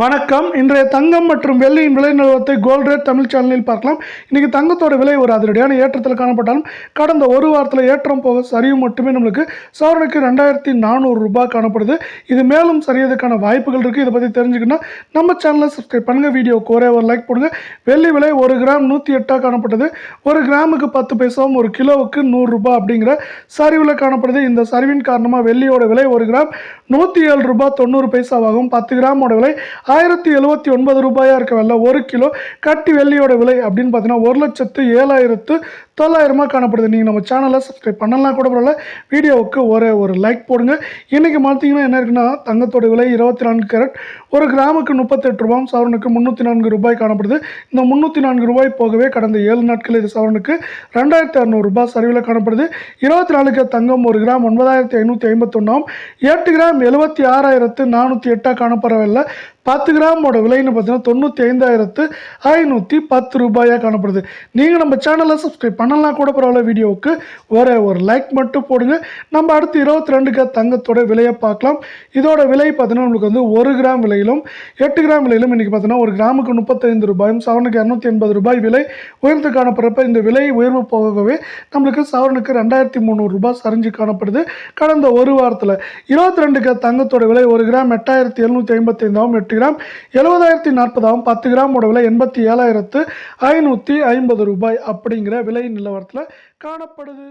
வணக்கம். இன்றைய தங்கம் மற்றும் வெள்ளியின் விலை நிலவரத்தை கோல்ட் ரேட் தமிழ் சேனலில் பார்க்கலாம். இன்றைக்கி தங்கத்தோட விலை ஒரு அதிரடியான ஏற்றத்தில் காணப்பட்டாலும் கடந்த ஒரு வாரத்தில் ஏற்றம் போக சரிவு மட்டுமே நம்மளுக்கு சவரனுக்கு ரெண்டாயிரத்தி நானூறு ரூபாய் காணப்படுது. இது மேலும் சரியதுக்கான வாய்ப்புகள் இருக்குது இதை பற்றி தெரிஞ்சுக்கணும்னா நம்ம சேனலை சப்ஸ்கிரைப் பண்ணுங்கள் வீடியோ ஒரே ஒரு லைக் போடுங்க. வெள்ளி விலை ஒரு கிராம் நூற்றி எட்டாக காணப்பட்டது. ஒரு கிராமுக்கு பத்து பைசாவும் ஒரு கிலோவுக்கு நூறுரூபா அப்படிங்கிற சரிவில் காணப்படுது. இந்த சரிவின் காரணமாக வெள்ளியோட விலை ஒரு கிராம் நூற்றி ஏழு ரூபாய் தொண்ணூறு பைசாவாகும் பத்து கிராமோட விலை ஆயிரத்தி எழுபத்தி ஒன்பது ரூபாயாக இருக்க வெள்ளை ஒரு கிலோ கட்டி வெள்ளியோட விலை அப்படின்னு பார்த்தீங்கன்னா ஒரு லட்சத்து ஏழாயிரத்து தொள்ளாயிரமாக காணப்படுது. நீங்கள் நம்ம சேனலை சப்ஸ்கிரைப் பண்ணலாம் கூட பரவாயில்ல. வீடியோவுக்கு ஒரே ஒரு லைக் போடுங்க. இன்றைக்கி பார்த்தீங்கன்னா என்ன இருக்குன்னா தங்கத்தோட விலை இருபத்தி நான்கு கேரட் ஒரு கிராமுக்கு முப்பத்தெட்டு ரூபாயும் சவரனுக்கு முந்நூற்றி நான்கு ரூபாய் காணப்படுது. இந்த முந்நூற்றி நான்கு ரூபாய் போகவே கடந்த ஏழு நாட்கள் இது சவரனுக்கு ரெண்டாயிரத்தி அறநூறுரூபா சரிவில் காணப்படுது. இருபத்தி நாலுக்கு தங்கம் ஒரு கிராம் ஒன்பதாயிரத்தி ஐநூற்றி ஐம்பத்தொன்னாம் எட்டு கிராம் எழுபத்தி ஆறாயிரத்து நானூற்றி எட்டாக காணப்படவில்லை. பத்து கிராமோட விலைன்னு பார்த்தீங்கன்னா தொண்ணூற்றி ஐந்தாயிரத்து ஐநூற்றி பத்து ரூபாயாக காணப்படுது. நீங்கள் நம்ம சேனலை சப்ஸ்கிரைப் பண்ணலாம் கூட பரவாயில்ல வீடியோவுக்கு ஒரே ஒரு லைக் மட்டும் போடுங்க. நம்ம அடுத்து இருபத்தி ரெண்டுக்கு தங்கத்தோட விலையை பார்க்கலாம். இதோட விலை பார்த்தீங்கன்னா நம்மளுக்கு வந்து ஒரு கிராம் விலையிலும் எட்டு கிராம் விலையிலும் இன்றைக்கி பார்த்தீங்கன்னா ஒரு கிராமுக்கு முப்பத்தைந்து ரூபாயும் சவரனுக்கு இரநூத்தி எண்பது ரூபாய் விலை உயர்ந்து காணப்படுறப்ப இந்த விலை உயர்வு போகவே நம்மளுக்கு சவரனுக்கு ரெண்டாயிரத்தி முந்நூறு ரூபாய் சரிஞ்சு காணப்படுது. கடந்த ஒரு வாரத்தில் இருபத்தி ரெண்டுக்கு தங்கத்தோட விலை ஒரு கிராம் எட்டாயிரத்தி எழுநூற்றி ஐம்பத்தைந்தாவும் எட்டு கிராம் எழுபதாயிரத்தி நாற்பதாகவும் பத்து கிராமோட விலை எண்பத்தி ஏழாயிரத்து ஐநூற்றி ஐம்பது ரூபாய் அப்படிங்கிற விலை நிலவரத்தில் காணப்படுது.